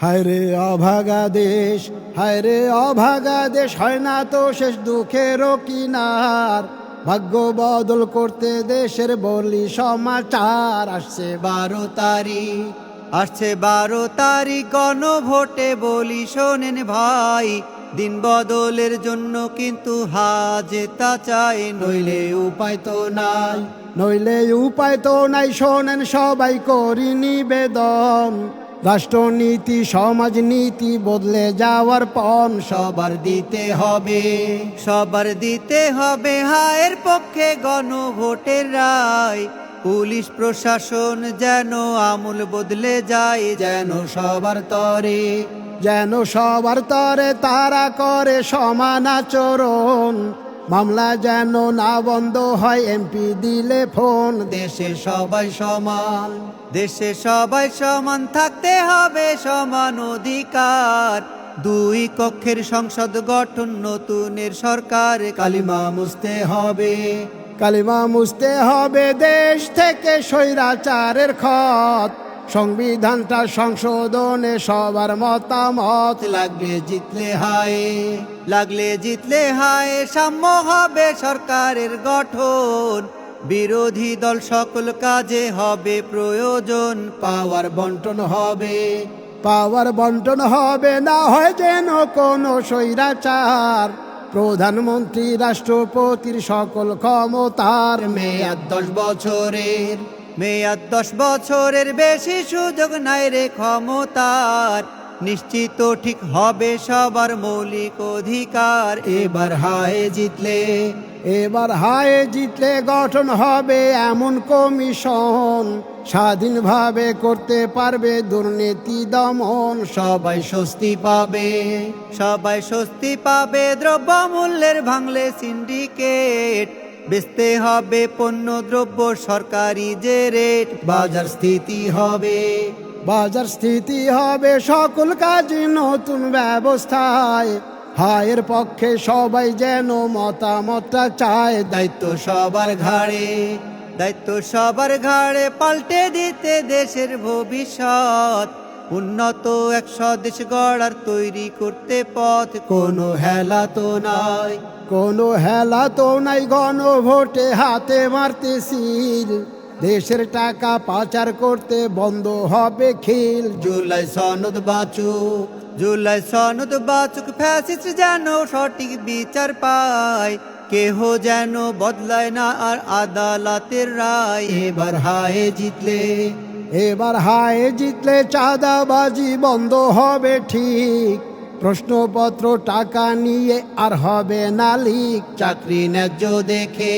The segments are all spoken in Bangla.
হায় রে অভাগা দেশ হায় রে অভাগা দেশ, হয় না তো শেষ দুঃখেরও কিনার। ভাগ্য বদল করতে দেশের বলি সমাচার। আসছে বারো তারিখ, আসছে বারো তারিখ, গণভোটে বলি শোনেন ভাই। দিন বদলের জন্য কিন্তু হাজেতা চাই নইলে উপায় তো নাই। নইলে উপায় তো নাই, শোনেন সবাই করি নিবেদন। রাষ্ট্রনীতি সমাজনীতি বদলে যাওয়ার পণ সবার দিতে হবে। সবার দিতে হবে হায়ের পক্ষে গণভোটের রায়। পুলিশ প্রশাসন যেন আমূল বদলে যায় যেন সবার তরে। যেন সবার তরে তারা করে সমান আচরণ। মামলা যেন না বন্ধ হয় এমপি দিলে ফোন। দেশে সবাই সমান দেশে সবাই সমান থাকতে হবে সমান অধিকার। দুই কক্ষের সংসদ গঠন নতুনের সরকার কালিমা মুছতে হবে। কালিমা মুছতে হবে দেশ থেকে স্বৈরাচারের খত। সংবিধানটা সংশোধনে সবার মতামত। লাগবে জিতলে হায় লাগলে জিতলে হায় সাম্য হবে সরকারের গঠন। বিরোধী দল সকল কাজে হবে প্রয়োজন পাওয়ার বন্টন হবে। পাওয়ার বন্টন হবে না হয় যেন কোনো স্বৈরাচার। প্রধানমন্ত্রী রাষ্ট্রপতির সকল ক্ষমতার মেয়াদ দশ বছরের। মেয়াদ দশ বছরের বেশি সুযোগ নাই রে ক্ষমতার। নিশ্চিত ঠিক হবে সবার মৌলিক অধিকার। এবার হায় জিতলে এবার হায় জিতলে গঠন হবে এমন কমিশন। স্বাধীনভাবে করতে পারবে দুর্নীতি দমন। সবাই স্বস্তি পাবে সবাই স্বস্তি পাবে দ্রব্য মূল্যের ভাঙলে সিন্ডিকেট। বেচতে হবে পণ্য দ্রব্য সরকারি যে রেট বাজার স্থিতি হবে। বাজার স্থিতি হবে সকল কাজে নতুন ব্যবস্থায়। হায়ের পক্ষে সবাই যেন মতামতটা চায়। দায়িত্ব সবার ঘাড়ে দায়িত্ব সবার ঘাড়ে পাল্টে দিতে দেশের ভবিষ্যৎ। উন্নত এক স্বদেশ গড়ার তৈরি করতে পথ কোনো হেলা তো নাই কোনো হেলা তো নাই গণভোটে হাতে মারতে সিল দেশের টাকা পাচার করতে বন্ধ হবে খিল। জুলাই সনদ বাঁচুক জুলাই সনদ বাচুক ফ্যাসিস্ট যেন সঠিক বিচার পায়। কেহ যেন বদলায় না আর আদালতের রায়। এবার হায়ে জিতলে এবার হায়ে জিতলে চাঁদাবাজি বন্ধ হবে ঠিক। প্রশ্নপত্র, টাকা নিয়ে আর হবে না লিক। চাকরি ন্যায্য দেখে,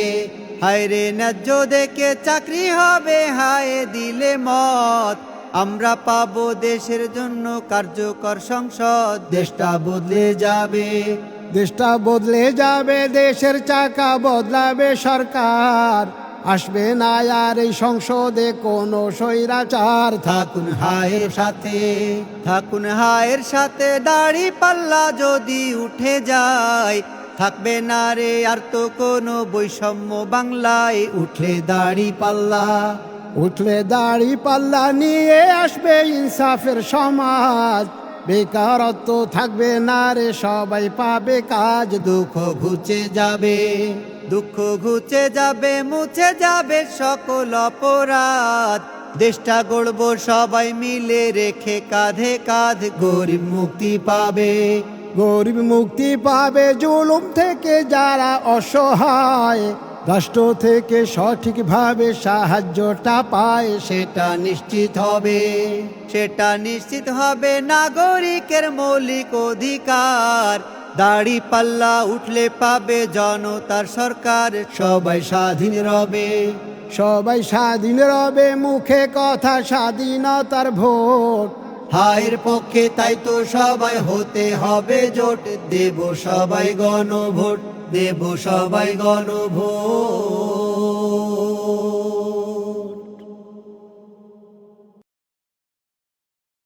হায় রে ন্যায্য দেখে চাকরি হবে, হায় দিলে মত আমরা পাবো দেশের জন্য কার্যকর সংসদ। দেশটা বদলে যাবে। দেশটা বদলে যাবে, দেশের চাকা বদলাবে সরকার। আসবে না আর এই সংসদে কোনো স্বৈরাচার। থাকুন হায়ের সাথে থাকুন হায়ের সাথে দাড়ি পাল্লা যদি উঠে যায় থাকবে না রে আর তো কোনো বৈষম্য বাংলায়। উঠলে দাড়ি পাল্লা উঠলে দাড়ি পাল্লা নিয়ে আসবে ইনসাফের সমাজ। বেকারত্ব থাকবে না রে সবাই পাবে কাজ দুঃখ ঘুচে যাবে। দুঃখ ঘুচে যাবে মুছে যাবে সকল অপরাধ। দেশটা গড়ব সবাই মিলে রেখে কাঁধে কাঁধ গরিব মুক্তি পাবে। গরিব মুক্তি পাবে জুলুম থেকে যারা অসহায়। রাষ্ট্র থেকে সঠিকভাবে সাহায্যটা পায় সেটা নিশ্চিত হবে। সেটা নিশ্চিত হবে নাগরিকের মৌলিক অধিকার। দাড়ি পাল্লা উঠলে পাবে জনতার সরকার। সবাই স্বাধীন রবে। সবাই স্বাধীন রবে মুখে কথা স্বাধীনতার ভোট। হায়ের পক্ষে তাই তো সবাই হতে হবে জোট। দেব সবাই গণভোট দেব সবাই গণভোট।